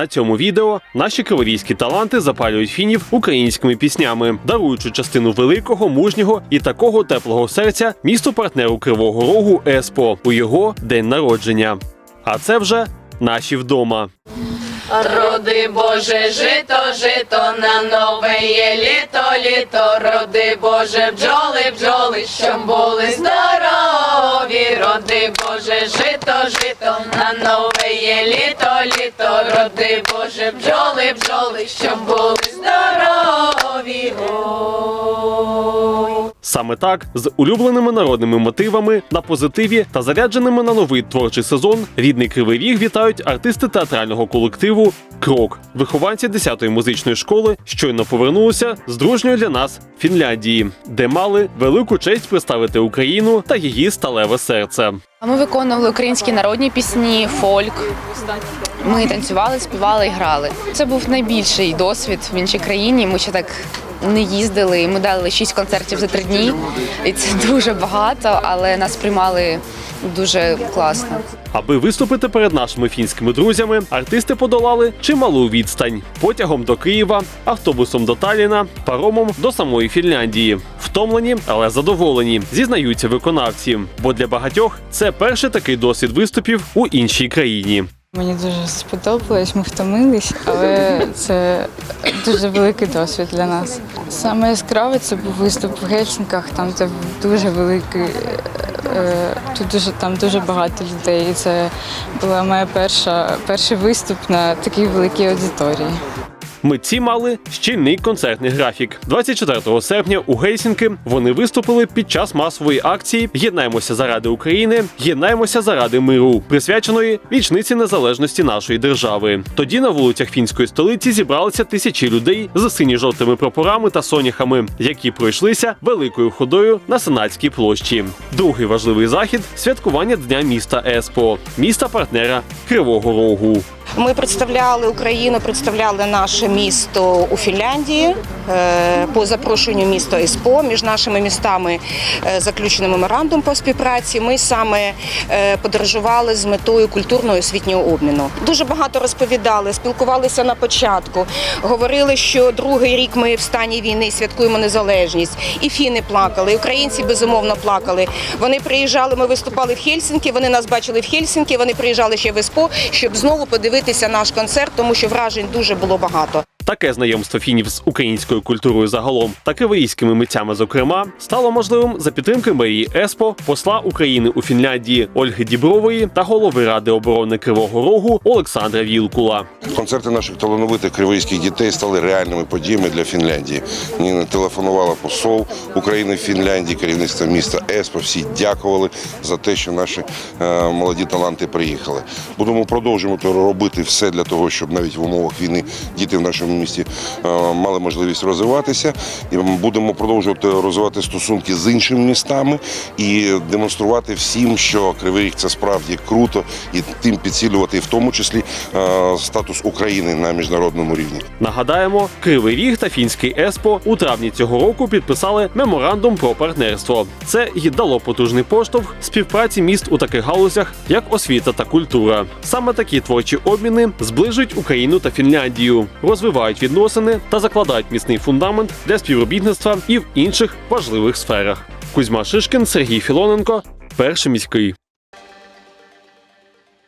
На цьому відео наші криворізькі таланти запалюють фінів українськими піснями, даруючи частину великого, мужнього і такого теплого серця місту партнеру Кривого Рогу Еспо у його день народження. А це вже наші вдома. Роди Боже, жито, жито на нове є літо, літо, роди Боже, бджоли, бджоли, щоб були здорові, роди Боже, жито, жито на нове є літо, літо, роди Боже, бджоли, бджоли, щоб були здорові. Саме так, з улюбленими народними мотивами на позитиві та зарядженими на новий творчий сезон, рідний кривий ріг вітають артисти театрального колективу Крок, вихованці 10-ї музичної школи, щойно повернулися з дружньої для нас Фінляндії, де мали велику честь представити Україну та її сталеве серце. Ми виконували українські народні пісні, фольк. Ми танцювали, співали і грали. Це був найбільший досвід в іншій країні. Ми ще так не їздили. Ми дали шість концертів за три дні, і це дуже багато, але нас приймали дуже класно. Аби виступити перед нашими фінськими друзями, артисти подолали чималу відстань потягом до Києва, автобусом до Талліна, паромом до самої Фінляндії. Втомлені, але задоволені, зізнаються виконавці. Бо для багатьох це перший такий досвід виступів у іншій країні. Мені дуже сподобалось, ми втомились, але це дуже великий досвід для нас. Саме яскраве це був виступ в Гельсінках, там був дуже великий, е, тут дуже там дуже багато людей. І це була моя перша перший виступ на такій великій аудиторії. Митці мали щільний концертний графік. 24 серпня у Гельсінки вони виступили під час масової акції Єднаємося заради України, єднаємося заради миру, присвяченої річниці незалежності нашої держави. Тоді на вулицях фінської столиці зібралися тисячі людей з сині-жовтими прапорами та соняхами, які пройшлися великою ходою на Сенатській площі. Другий важливий захід святкування дня міста Еспо, міста партнера Кривого Рогу. Ми представляли Україну, представляли наше місто у Фінляндії е, по запрошенню міста ЕСПО. Між нашими містами е, заключений меморандум по співпраці. Ми саме е, подорожували з метою культурного освітнього обміну. Дуже багато розповідали, спілкувалися на початку. Говорили, що другий рік ми в стані війни святкуємо незалежність. І фіни плакали, і українці безумовно плакали. Вони приїжджали. Ми виступали в Хельсінкі. Вони нас бачили в Хельсінкі. Вони приїжджали ще в ЕСПО, щоб знову подивитися наш концерт, тому що вражень дуже було багато. Таке знайомство фінів з українською культурою загалом та київськими митцями, зокрема, стало можливим за підтримки Марії Еспо, посла України у Фінляндії Ольги Дібрової та голови Ради оборони Кривого Рогу Олександра Вілкула. Концерти наших талановитих кривийських дітей стали реальними подіями для Фінляндії. Мені телефонувала посол України в Фінляндії, керівництво міста Еспо. Всі дякували за те, що наші е, молоді таланти приїхали. Будемо продовжувати робити все для того, щоб навіть в умовах війни діти в нашому місті е, мали можливість розвиватися. І будемо продовжувати розвивати стосунки з іншими містами і демонструвати всім, що Кривий Ріг це справді круто, і тим підсилювати в тому числі е, статус України на міжнародному рівні. Нагадаємо, Кривий Ріг та фінський Еспо у травні цього року підписали меморандум про партнерство. Це й дало потужний поштовх співпраці міст у таких галузях, як освіта та культура. Саме такі творчі обміни зближують Україну та Фінляндію, розвивають відносини та закладають міцний фундамент для співробітництва і в інших важливих сферах. Кузьма Шишкін, Сергій Філоненко, перший міський.